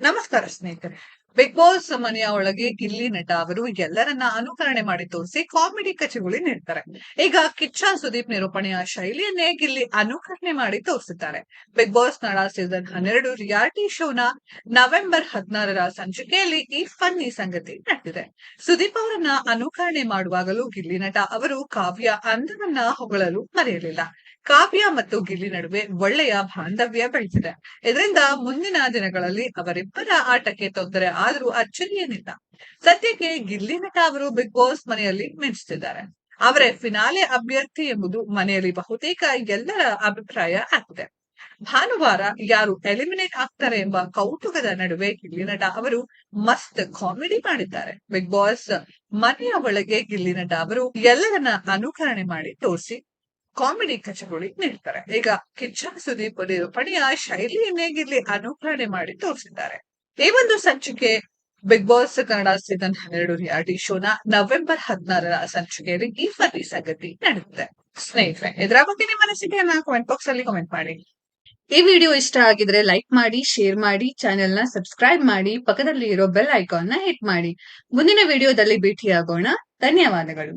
ನಮಸ್ಕಾರ ಸ್ನೇಹಿತರೆ. Big boss ಮನೆಯ ಒಳಗೆ ಗಿಲ್ಲಿ ನಟ ಅವರು ಎಲ್ಲರನ್ನ ಅನುಕರಣೆ ಮಾಡಿ ತೋರಿಸಿ ಕಾಮಿಡಿ ಕಚಗುಳಿ ನೀಡ್ತಾರೆ ಈಗ ಕಿಚ್ಚ ಸುದೀಪ್ ನಿರೂಪಣೆಯ ಶೈಲಿಯನ್ನೇ ಗಿಲ್ಲಿ ಅನುಕರಣೆ ಮಾಡಿ ತೋರಿಸಿದ್ದಾರೆ ಬಿಗ್ ಬಾಸ್ ನಳ ಸೀಸನ್ ಹನ್ನೆರಡು ರಿಯಾಲಿಟಿ ಶೋನ ನವೆಂಬರ್ ಹದಿನಾರರ ಸಂಚಿಕೆಯಲ್ಲಿ ಈ ಫನ್ನಿ ಸಂಗತಿ ನಡೆದಿದೆ. ಸುದೀಪ್ ಅವರನ್ನ ಅನುಕರಣೆ ಮಾಡುವಾಗಲೂ ಗಿಲ್ಲಿ ನಟ ಅವರು ಕಾವ್ಯ ಅಂದವನ್ನ ಹೊಗಳಲು ಮರೆಯಲಿಲ್ಲ. ಕಾವ್ಯ ಮತ್ತು ಗಿಲ್ಲಿ ನಡುವೆ ಒಳ್ಳೆಯ ಬಾಂಧವ್ಯ ಬೆಳೆಸಿದೆ. ಇದರಿಂದ ಮುಂದಿನ ದಿನಗಳಲ್ಲಿ ಅವರಿಬ್ಬರ ಆಟಕ್ಕೆ ತೊಂದರೆ ಆದರೂ ಅಚ್ಚರಿಯೇನಿಲ್ಲ. ಸದ್ಯಕ್ಕೆ ಗಿಲ್ಲಿ ನಟ ಅವರು ಬಿಗ್ ಬಾಸ್ ಮನೆಯಲ್ಲಿ ಮಿಂಚುತ್ತಿದ್ದಾರೆ ಅವರೇ ಫಿನಾಲೆ ಅಭ್ಯರ್ಥಿ ಎಂಬುದು ಮನೆಯಲ್ಲಿ ಬಹುತೇಕ ಎಲ್ಲರ ಅಭಿಪ್ರಾಯ ಆಗಿದೆ. ಭಾನುವಾರ ಯಾರು ಎಲಿಮಿನೇಟ್ ಆಗ್ತಾರೆ ಎಂಬ ಕೌತುಕದ ನಡುವೆ ಗಿಲ್ಲಿ ನಟ ಅವರು ಮಸ್ತ್ ಕಾಮಿಡಿ ಮಾಡಿದ್ದಾರೆ. ಬಿಗ್ ಬಾಸ್ ಮನೆಯ ಒಳಗೆ ಗಿಲ್ಲಿ ನಟ ಅವರು ಎಲ್ಲರನ್ನ ಅನುಕರಣೆ ಮಾಡಿ ತೋರಿಸಿ ಕಾಮಿಡಿ ಕಚಗುಳಿ ನೀಡ್ತಾರೆ. ಈಗ ಕಿಚ್ಚ ಸುದೀಪ್ ನಿರೂಪಣೆಯ ಶೈಲಿಯನ್ನೇ ಗಿಲ್ಲಿ ಅನುಕರಣೆ ಮಾಡಿ ತೋರಿಸಿದ್ದಾರೆ. ಈ ಒಂದು ಸಂಚಿಕೆ ಬಿಗ್ ಬಾಸ್ ಕನ್ನಡ ಸೀಸನ್ ಹನ್ನೆರಡು ರಿಯಾಲಿಟಿ ಶೋನ ನವೆಂಬರ್ ಹದಿನಾರರ ಸಂಚಿಕೆಯಲ್ಲಿ ಈ ಫನ್ನಿ ಸಂಗತಿ ನಡೆದಿದೆ. ಸ್ನೇಹಿತರೆ, ಇದರ ಬಗ್ಗೆ ನಿಮ್ಮ ಅನಿಸಿಕೆಯನ್ನ ಕಾಮೆಂಟ್ ಬಾಕ್ಸ್ ಅಲ್ಲಿ ಕಾಮೆಂಟ್ ಮಾಡಿ. ಈ ವಿಡಿಯೋ ಇಷ್ಟ ಆಗಿದ್ರೆ ಲೈಕ್ ಮಾಡಿ ಶೇರ್ ಮಾಡಿ ಚಾನೆಲ್ನ ಸಬ್ಸ್ಕ್ರೈಬ್ ಮಾಡಿ ಪಕ್ಕದಲ್ಲಿ ಇರೋ ಬೆಲ್ ಐಕಾನ್ನ ಹಿಟ್ ಮಾಡಿ. ಮುಂದಿನ ವಿಡಿಯೋದಲ್ಲಿ ಭೇಟಿಯಾಗೋಣ. ಧನ್ಯವಾದಗಳು.